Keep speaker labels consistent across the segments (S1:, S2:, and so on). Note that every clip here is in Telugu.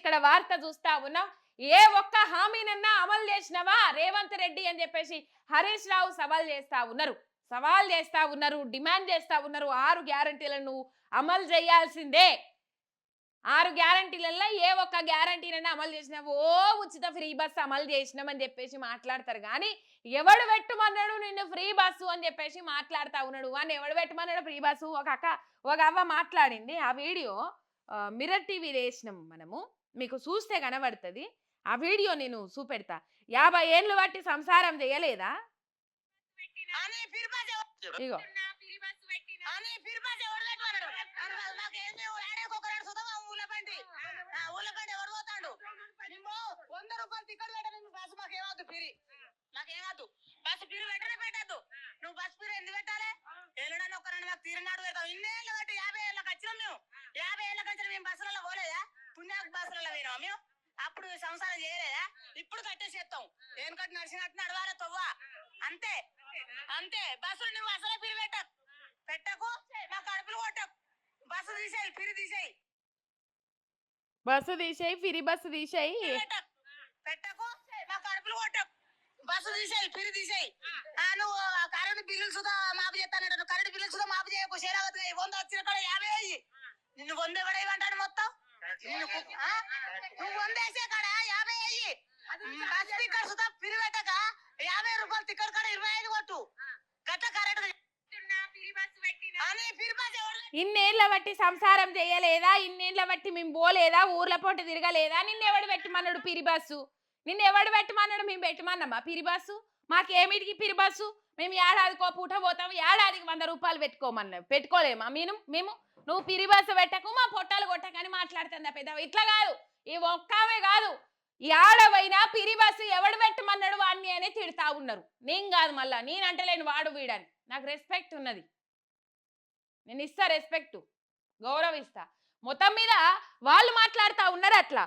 S1: ఇక్కడ వార్త చూస్తా ఉన్నాం. ఏ ఒక్క హామీనన్నా అమలు చేసినవా? రేవంత్ రెడ్డి అని చెప్పేసి హరీష్ రావు సవాల్ చేస్తా ఉన్నారు. సవాల్ చేస్తా ఉన్నారు డిమాండ్ చేస్తా ఉన్నారు. ఆరు గ్యారంటీలను అమలు చేయాల్సిందే. ఆరు గ్యారంటీలలో ఏ ఒక్క గ్యారంటీనైనా అమలు చేసినా ఓ ఉచిత ఫ్రీ బస్సు అమలు చేసినామని చెప్పేసి మాట్లాడతారు. కానీ ఎవడు పెట్టుమన్నాడు నిన్ను ఫ్రీ బస్సు అని చెప్పేసి మాట్లాడుతా ఉన్నాడు. అని ఎవడు పెట్టమన్నాడు? Free bus. ఒక అక్క ఒక అవ్వ మాట్లాడింది. ఆ వీడియో మిర్రర్ టీవీ వేసినాం మనము. మీకు చూస్తే కనబడుతుంది ఆ వీడియో నేను చూపెడతా యాభై ఏళ్ళు బట్టి సంసారం చేయలేదా
S2: అని ఫిర్బాజ్ ఎవరు-
S1: ఇగో
S2: అని ఫిర్బాజ్ ఎవరు పెట్టమన్నాడు? అరే మాకేంది ఏడాదికి ఒక నాడు సుధా మా ఊళ్ళో బండి. ఆ ఊళ్ళో బండి ఎవడు పోతాడు? మేము వంద రూపాయలు టికెట్ పెట్టని నువ్వు బస్సు మాకు ఏమవుతు ఫిరి మాకేమవుతు బస్సు ఫిరి పెట్టనే పెట్టద్దు నువ్వు బస్సు ఫిరి ఎందుకు పెట్టాలి ఎల్లడానికి ఒక రెండు మాకు తీరినాడు పెడతాం ఇన్నేళ్ళు బట్టి యాభై ఏళ్ళకి వచ్చినాం మేము యాభై ఏళ్ళకి వచ్చిన మేము బస్సులలో పోలేదా పుణ్యాకు బస్సులలో పోయినాం మేము అప్పుడు సంసారం చేయలేదా ఇప్పుడు కట్టేసేస్తాం ఏం కట్టి నడిచినట్టు నడవాలి తవ్వ? అంతే. అంతే. బస్సులు నువ్వు అసలే పిరి పెట్టకు. పెట్టకు. మా కడుపులు కొట్టకు. బస్సు తీసేయి పిరి తీసేయి.
S1: బస్సు తీసేయి ఫ్రీ బస్సు తీసేయి.
S2: పిరి పెట్టకు. మా కడుపులు కొట్టకు. బస్సు తీసేయి పిరి తీసేయి. ఆ, నువ్వు ఆ కరెంట్ బిల్లులు సుధా మాపు చేస్తానంట నువ్వు కరెంట్ బిల్లులు సుధా మాపు చేయకు. శరావతి వంద వచ్చిన కూడా యాభై అయ్యి నిన్ను వంద ఎవడేమంటాడు మొత్తం? నిన్ను కు- ఆ? నువ్వు వంద వేసే కాడ యాభై అయ్యి బస్ టికెట్ యాభై రూపాయలు టికెట్ కాడ ఇరవై ఐదు కొట్టు.
S1: ఇన్నేళ్ళ బట్టి సంసారం చేయలేదా? ఇన్నేళ్ళ బట్టి మేము పోలేదా? ఊర్ల పొంట తిరగలేదా? నిన్ను ఎవడు పెట్టమన్నాడు పిరి బస్సు? నిన్ను ఎవడు పెట్టమన్నాడు మేము పెట్టమన్నామా పిరి బస్సు? మాకేమిటికి పిరి బస్సు? మేము ఏడాదికో పూట పోతాం ఏడాదికి వంద రూపాయలు పెట్టుకోమన్నా పెట్టుకోలేమా? మేము మేము నువ్వు పిరి బస్సు పెట్టకు మా పొట్టాలు కొట్టకని మాట్లాడుతుందా పెద్ద ఇట్లా కాదు. ఈ ఒక్కమే కాదు. ఈ ఆడవైనా పిరిబస్ ఎవడు పెట్టమన్నాడు వాడిని అనే తిడతా ఉన్నారు. నేను కాదు మళ్ళా నేనంటలేను వాడు వీడని. నాకు రెస్పెక్ట్ ఉన్నది. నేను ఇస్తా రెస్పెక్ట్ గౌరవిస్తా. మొత్తం మీద వాళ్ళు మాట్లాడుతా ఉన్నారు అట్లా.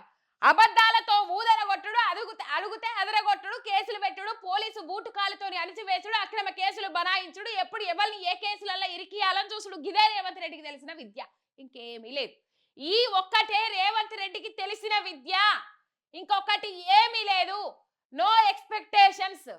S1: అబద్ధాలతో ఊదరగొట్టుడు అడుగుతే అడుగుతే అదరగొట్టుడు కేసులు పెట్టుడు పోలీసు బూటు కాలుతో అణిచివేసుడు అక్రమ కేసులు బనాయించుడు ఎప్పుడు ఎవరిని ఏ కేసులలో ఇరికియాలని చూసుడు. గిదే రేవంత్ రెడ్డికి తెలిసిన విద్య. ఇంకేమీ లేదు. ఈ ఒక్కటే రేవంత్ రెడ్డికి తెలిసిన విద్య. ఇంకొకటి ఏమీ లేదు. No expectations.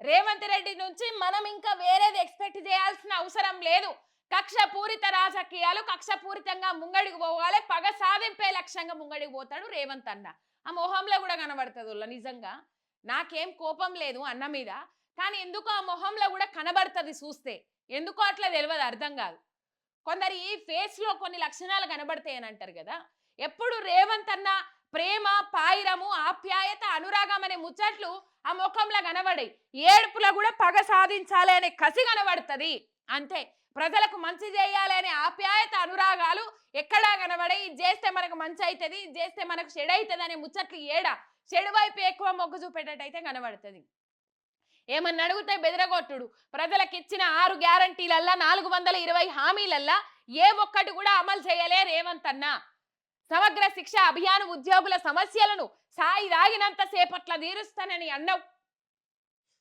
S1: రేవంత్ రెడ్డి నుంచి మనం ఇంకా వేరేది ఎక్స్పెక్ట్ చేయాల్సిన అవసరం లేదు. కక్ష పూరిత రాజకీయాలు కక్షపూరితంగా ముంగడికి పోవాలి పగ సాధింపే లక్ష్యంగా ముంగడికి పోతాడు రేవంత్ అన్న. ఆ మొహంలో కూడా కనబడుతుంది నిజంగా. నాకేం కోపం లేదు అన్న మీద. కానీ ఎందుకో ఆ మొహంలో కూడా కనబడుతుంది చూస్తే. ఎందుకో అట్లా తెలియదు అర్థం కాదు. కొందరు ఈ ఫేస్లో కొన్ని లక్షణాలు కనబడతాయి అని అంటారు కదా. ఎప్పుడు రేవంత్ అన్న ప్రేమ పాయిరము ఆప్యాయత అనురాగం అనే ముచ్చట్లు ఆ ముఖంలో కనబడి ఏడుపులో కూడా పగ సాధించాలి అనే కసి కనబడుతుంది. అంతే. ప్రజలకు మంచి చేయాలి అనే ఆప్యాయత అనురాగాలు ఎక్కడా కనబడి ఇది చేస్తే మనకు మంచి అవుతుంది ఇది చేస్తే మనకు చెడు అవుతుంది అనే ముచ్చట్లు ఏడ? చెడు వైపు ఎక్కువ మొగ్గు చూపేటట్టయితే కనబడుతుంది. ఏమన్నా అడిగితే బెదరగొట్టుడు. ప్రజలకు ఇచ్చిన ఆరు గ్యారంటీలల్లా నాలుగు వందల ఇరవై హామీలల్లా ఏ ఒక్కటి కూడా అమలు చేయలే రేవంత్ సమగ్ర శిక్ష అభియాన్ ఉద్యోగుల సమస్యలను సాయి రాగినంత సేపట్ల తీరుస్తానని అన్నావు.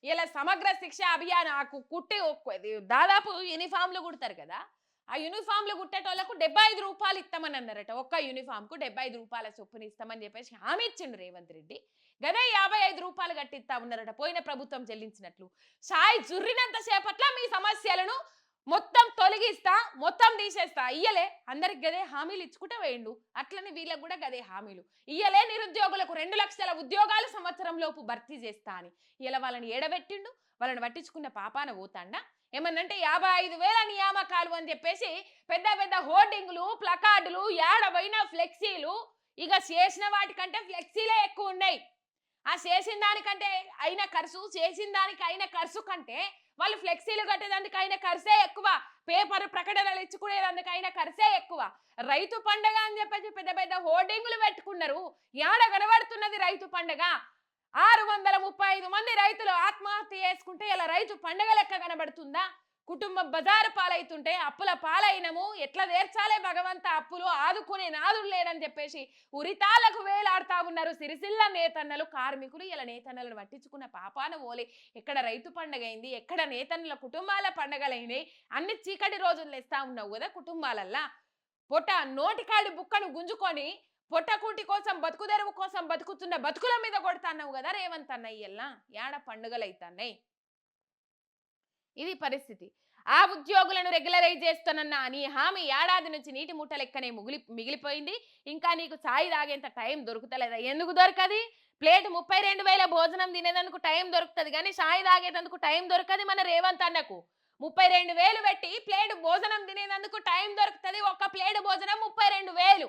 S1: ఇలా సమగ్ర శిక్ష అభియాన్ ఆ కుట్టి ఒక్క- దాదాపు యూనిఫామ్లు కుడతారు కదా ఆ యూనిఫామ్లు కుట్టేటోళ్ళకు డెబ్బై ఐదు రూపాయలు ఇస్తామని అన్నారట. ఒక్క యూనిఫామ్కు డెబ్బై ఐదు రూపాయల చొప్పున ఇస్తామని చెప్పేసి హామీ ఇచ్చిండు రేవంత్ రెడ్డి. గదే యాభై ఐదు రూపాయలు కట్టిస్తా ఉన్నారట. పోయిన ప్రభుత్వం చెల్లించినట్లు. సాయి జుర్రినంత సేపట్ల మీ సమస్యలను మొత్తం తొలగిస్తా మొత్తం తీసేస్తా. ఇయ్యలే. అందరికి గదే హామీలు ఇచ్చుకుంటే వేయండు. అట్లనే వీళ్ళకి కూడా గదే హామీలు. ఇయ్యలే నిరుద్యోగులకు రెండు లక్షల ఉద్యోగాలు సంవత్సరం లోపు భర్తీ చేస్తా అని. ఇలా వాళ్ళని ఏడబెట్టిండు. వాళ్ళని పట్టించుకున్న పాపాన పోతాండా. ఏమన్నంటే యాభై ఐదు వేల నియామకాలు అని చెప్పేసి పెద్ద పెద్ద హోర్డింగ్లు ప్లకార్డులు ఏడవైన ఫ్లెక్సీలు. ఇక చేసిన వాటికంటే ఫ్లెక్సీలే ఎక్కువ ఉన్నాయి. ఆ చేసిన దానికంటే అయిన ఖర్చు చేసిన దానికి అయిన ఖర్చు కంటే వాళ్ళు ఫ్లెక్సీలు కట్టేదానికి అయిన ఖర్చే ఎక్కువ. పేపర్ ప్రకటనలు ఇచ్చుకునేదానికి అయిన ఖర్చే ఎక్కువ. రైతు పండగ అని చెప్పేసి పెద్ద పెద్ద హోర్డింగులు పెట్టుకున్నారు. ఏడ కనబడుతున్నది రైతు పండగ. ఆరు వందల ముప్పై ఐదు మంది రైతులు ఆత్మహత్య చేసుకుంటే ఇలా రైతు పండగ లెక్క కనబడుతుందా? కుటుంబం బజారు పాలైతుంటే అప్పుల పాలైనము. ఎట్లా తీర్చాలే భగవంత అప్పులు? ఆదుకునే నాదులు లేడని చెప్పేసి ఉరితాలకు వేలాడుతా ఉన్నారు సిరిసిల్ల నేతన్నలు కార్మికులు. ఇలా నేతన్నలను పట్టించుకున్న పాపాన ఓలే. ఎక్కడ రైతు పండగ అయింది ఎక్కడ నేతన్నల కుటుంబాల పండగలైనాయి అన్ని చీకటి రోజులు ఇస్తా ఉన్నావు కదా కుటుంబాలల్లా. పొట్ట నోటికాడి బుక్కను గుంజుకొని పొట్టకూటి కోసం బతుకుదెరువు కోసం బతుకుతున్న బతుకుల మీద కొడతాన్నావు కదా రేవంత్ అన్నయ్యల్లా. యాడ పండుగలు ఇది పరిస్థితి. ఆ ఉద్యోగులను రెగ్యులరైజ్ చేస్తానన్న నీ హామీ ఏడాది నుంచి నీటి మూట లెక్కనే ముగిలి మిగిలిపోయింది. ఇంకా నీకు ఛాయ్ తాగేంత టైం దొరుకుతలేదా? ఎందుకు దొరకది? ప్లేట్ ముప్పై రెండు వేల భోజనం తినేదందుకు టైం దొరుకుతుంది కానీ ఛాయ్ తాగేటందుకు టైం దొరకది మన రేవంత్ అన్నకు. ముప్పై రెండు వేలు పెట్టి ప్లేట్ భోజనం తినేందుకు టైం దొరుకుతుంది. ఒక్క ప్లేట్ భోజనం ముప్పై రెండు వేలు.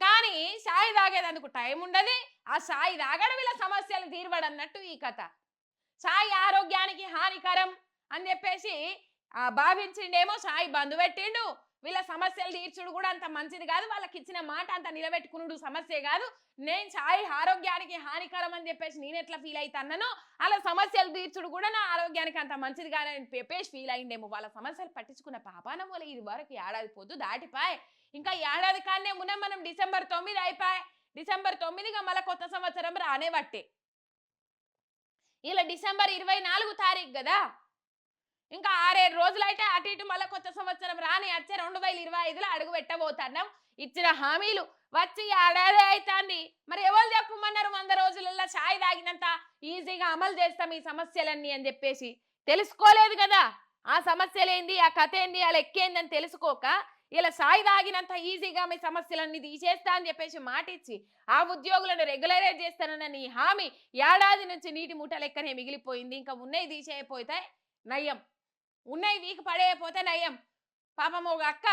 S1: కానీ సాయి తాగేదందుకు టైం ఉండదు. ఆ సాయి తాగడం వీళ్ళ సమస్యలు తీరవడన్నట్టు ఈ కథ. సాయి ఆరోగ్యానికి హానికరం అని చెప్పేసి ఆ భావించిండేమో సాయి బంధు పెట్టిండు. వీళ్ళ సమస్యలు తీర్చుడు కూడా అంత మంచిది కాదు. వాళ్ళకి ఇచ్చిన మాట అంత నిలబెట్టుకునుడు సమస్య కాదు. నేను సాయి ఆరోగ్యానికి హానికరం అని చెప్పేసి నేను ఎట్లా ఫీల్ అవుతానో అలా సమస్యలు తీర్చుడు కూడా నా ఆరోగ్యానికి అంత మంచిది కాదని చెప్పేసి ఫీల్ అయిండేమో. వాళ్ళ సమస్యలు పట్టించుకున్న పాపాన వల్ల ఇది వరకు ఏడాది పొద్దు దాటిపాయ్. ఇంకా ఏడాది కానే మున్న మనం డిసెంబర్ తొమ్మిది అయిపోయి. డిసెంబర్ తొమ్మిదిగా మళ్ళీ కొత్త సంవత్సరం రానే పట్టే ఇలా డిసెంబర్ ఇరవై నాలుగు తారీఖు కదా? ఇంకా ఆరేడు రోజులైతే అటు ఇటు మళ్ళీ కొత్త సంవత్సరం రాని వచ్చే రెండు వేల ఇరవై ఐదులో అడుగు పెట్టబోతున్నాం. ఇచ్చిన హామీలు వచ్చి ఏడాది అవుతుంది. మరి ఎవరు చెప్పమన్నారు వంద రోజులలో ఛాయ్ తాగినంత ఈజీగా అమలు చేస్తాం ఈ సమస్యలన్నీ అని చెప్పేసి? తెలుసుకోలేదు కదా? ఆ సమస్యలేంది? ఆ కథ ఏంది? ఆ లెక్కేంది అని తెలుసుకోక ఇలా సాయి తాగినంత ఈజీగా మీ సమస్యలన్నీ తీసేస్తా అని చెప్పేసి మాట ఇచ్చి ఆ ఉద్యోగులను రెగ్యులరైజ్ చేస్తానన్న నీ హామీ ఏడాది నుంచి నీటి మూట లెక్కనే మిగిలిపోయింది. ఇంకా ఉన్నాయి తీసేయపోతే నయం ఉన్నాయి వీక్ పడేయపోతే నయం పాపం ఒక అక్క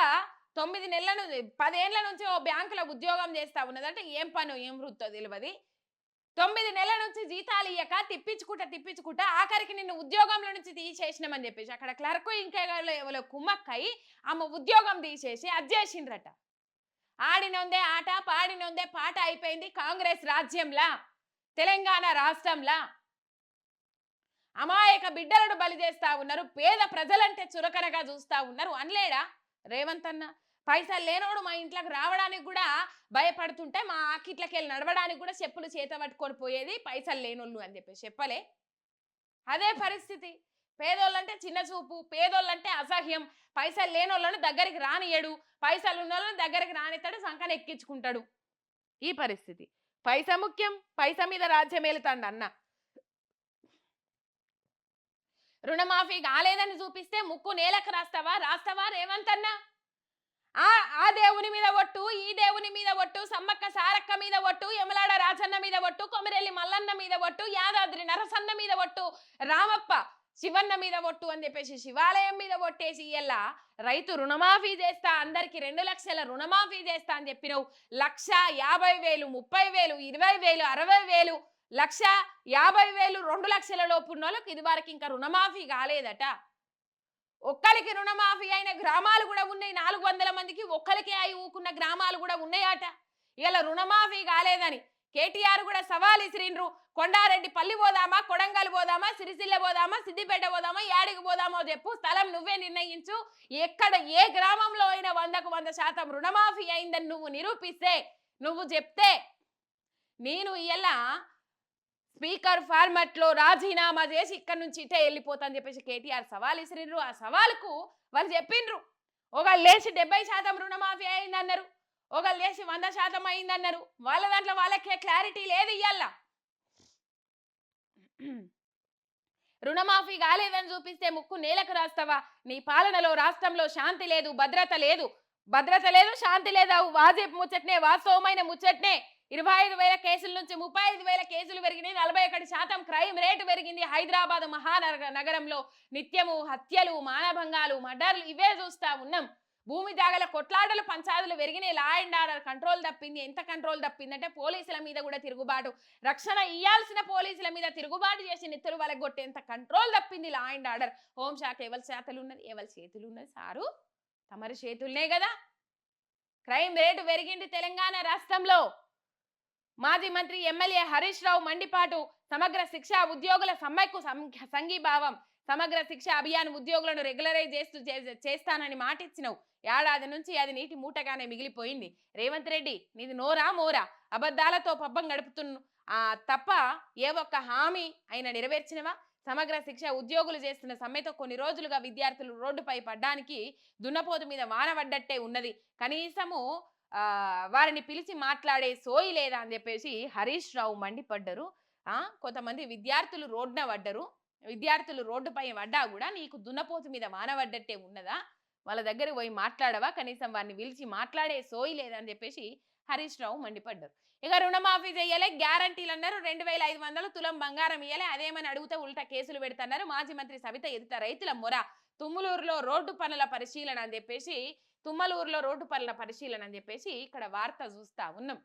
S1: తొమ్మిది నెలల నుంచి పదేళ్ళ నుంచి ఓ బ్యాంకులో ఉద్యోగం చేస్తా ఉన్నదంటే ఏం పను? ఏం వృత్తో తెలియదు. తొమ్మిది నెలల నుంచి జీతాలు ఇయ్యక తిప్పించుకుంటా తిప్పించుకుంటా ఆఖరికి నిన్ను ఉద్యోగంలో నుంచి తీసేసినామని చెప్పేసి అక్కడ క్లర్క్ ఇంకా ఎవరో కుమ్మక్కయి ఆమె ఉద్యోగం తీసేసి అది చేసిండ్రట. ఆడినొందే ఆట పాడినొందే పాట అయిపోయింది కాంగ్రెస్ రాజ్యంలా తెలంగాణ రాష్ట్రంలా. అమాయక బిడ్డలను బలి చేస్తా ఉన్నారు పేద ప్రజలంటే చురకనగా చూస్తా ఉన్నారు. అనలేడా? రేవంత్ అన్న పైసలు లేనోడు మా ఇంట్లోకి రావడానికి కూడా భయపడుతుంటే మా ఆకిట్లకి వెళ్ళి నడవడానికి కూడా చెప్పులు చేత పట్టుకొని పోయేది పైసలు లేనోళ్ళు అని చెప్పేసి చెప్పలే. అదే పరిస్థితి. పేదోళ్ళంటే చిన్న చూపు పేదోళ్ళంటే అసహ్యం. పైసలు లేనోళ్ళని దగ్గరికి రానియడు పైసలు ఉన్న వాళ్ళని దగ్గరికి రానిస్తాడు సంకన ఎక్కించుకుంటాడు. ఈ పరిస్థితి. పైస ముఖ్యం పైస మీద రాజ్యం ఏలుతాండు అన్న. రుణమాఫీ కాలేదని చూపిస్తే ముక్కు నేలకు రాస్తావా? రాస్తావా రేవంత్ అన్న ఆ ఆ దేవుని మీద ఒట్టు ఈ దేవుని మీద ఒట్టు సమ్మక్క సారక్క మీద ఒట్టు యమలాడ రాజన్న మీద ఒట్టు కొమరెల్లి మల్లన్న మీద ఒట్టు యాదాద్రి నరసన్న మీద ఒట్టు రామప్ప శివన్న మీద ఒట్టు అని చెప్పేసి శివాలయం మీద ఒట్టేసి ఇలా రైతు రుణమాఫీ చేస్తా అందరికి రెండు లక్షల రుణమాఫీ చేస్తా అని చెప్పినవు. లక్ష యాభై వేలు ముప్పై వేలు ఇరవై వేలు అరవై వేలు లక్ష యాభై వేలు రెండు లక్షల లోపు ఉన్న వాళ్ళకి ఇది వరకు ఇంకా రుణమాఫీ కాలేదట. ఒక్కరికి రుణమాఫీ అయిన గ్రామాలు కూడా ఉన్నాయి. నాలుగు వందల మందికి ఒక్కరికే అయి ఊకున్న గ్రామాలు కూడా ఉన్నాయట. ఇలా రుణమాఫీ కాలేదని కేటీఆర్ కూడా సవాల్ ఇసిరిండ్రు కొండారెడ్డి పల్లి పోదామా కొడంగల్ పోదామా సిరిసిల్ల పోదామా సిద్దిపేట పోదామా యాడికి పోదామో చెప్పు. స్థలం నువ్వే నిర్ణయించు. ఎక్కడ ఏ గ్రామంలో అయినా వందకు వంద శాతం రుణమాఫీ అయిందని నువ్వు నిరూపిస్తే నువ్వు చెప్తే నేను ఇలా స్పీకర్ ఫార్మాట్లో రాజీనామా చేసి ఇక్కడ నుంచి ఇటే వెళ్ళిపోతా అని చెప్పేసి కేటీఆర్ సవాల్ ఇసిరిండ్రు ఆ సవాలుకు వాళ్ళు చెప్పిండ్రు. ఒక లేచి డెబ్బై శాతం రుణమాఫీ అయిందన్నారు. ఒక లేచి వంద శాతం అయిందన్నారు. వాళ్ళ దాంట్లో వాళ్ళకే క్లారిటీ లేదు ఇయ్యాల. రుణమాఫీ కాలేదని చూపిస్తే ముక్కు నేలకు రాస్తావా? నీ పాలనలో రాష్ట్రంలో శాంతి లేదు భద్రత లేదు. భద్రత లేదు శాంతి లేదు. వాజేపు ముచ్చట్నే వాస్తవమైన ముచ్చట్నే. ఇరవై ఐదు వేల కేసుల నుంచి ముప్పై ఐదు వేల కేసులు పెరిగినాయి. నలభై ఒకటి శాతం క్రైమ్ రేటు పెరిగింది. హైదరాబాద్ మహానగర నగరంలో నిత్యము హత్యలు మానభంగాలు మర్డర్లు ఇవే చూస్తా ఉన్నాం. భూమి జాగల కొట్లాటలు పంచాదులు పెరిగినాయి. లా అండ్ ఆర్డర్ కంట్రోల్ తప్పింది. ఎంత కంట్రోల్ తప్పిందంటే పోలీసుల మీద కూడా తిరుగుబాటు. రక్షణ ఇయ్యాల్సిన పోలీసుల మీద తిరుగుబాటు చేసి నెత్తులు వలగొట్టేంత కంట్రోల్ తప్పింది లా అండ్ ఆర్డర్ హోంశాఖ ఎవరి చేతులు ఉన్నది? ఎవరి చేతులు ఉన్నది? సారు తమరి చేతుల్నే కదా. క్రైమ్ రేటు పెరిగింది తెలంగాణ రాష్ట్రంలో. మాజీ మంత్రి ఎమ్మెల్యే హరీష్ రావు మండిపాటు సమగ్ర శిక్ష ఉద్యోగుల సమ్మెకు సం- సంఘీభావం. సమగ్ర శిక్ష అభియాన్ ఉద్యోగులను రెగ్యులరైజ్ చేస్తూ చే- చేస్తానని మాట ఇచ్చినావు ఏడాది నుంచి అది నీటి మూటగానే మిగిలిపోయింది. రేవంత్ రెడ్డి నీది నోరా మోరా అబద్ధాలతో పబ్బం గడుపుతున్న ఆ తప్ప ఏ ఒక్క హామీ అయినా నెరవేర్చినవా? సమగ్ర శిక్ష ఉద్యోగులు చేస్తున్న సమ్మెతో కొన్ని రోజులుగా విద్యార్థులు రోడ్డుపై పడ్డానికి దున్నపోతు మీద వాన పడ్డట్టే ఉన్నది. కనీసము వారిని పిలిచి మాట్లాడే సోయి లేదా అని చెప్పేసి హరీష్ రావు మండిపడ్డరు. కొంతమంది విద్యార్థులు రోడ్డున పడ్డరు. విద్యార్థులు రోడ్డుపై పడ్డా కూడా నీకు దున్నపోతు మీద వానబడ్డట్టే ఉన్నదా? వాళ్ళ దగ్గర పోయి మాట్లాడవా? కనీసం వారిని పిలిచి మాట్లాడే సోయి లేదని చెప్పేసి హరీష్ రావు మండిపడ్డారు. ఇక రుణమాఫీ చేయలే గ్యారంటీలు అన్నారు. రెండు వేల ఐదు వందలు తులం బంగారం ఇయ్యలే. అదేమని అడిగితే ఉల్టా కేసులు పెడుతున్నారు. మాజీ మంత్రి సవిత ఎదుట రైతుల మొర. తుమ్ములూరులో రోడ్డు పనుల పరిశీలన అని చెప్పేసి తుమ్మలూరులో రోడ్డు పనుల పరిశీలన అని చెప్పేసి ఇక్కడ వార్త చూస్తా ఉన్నాం.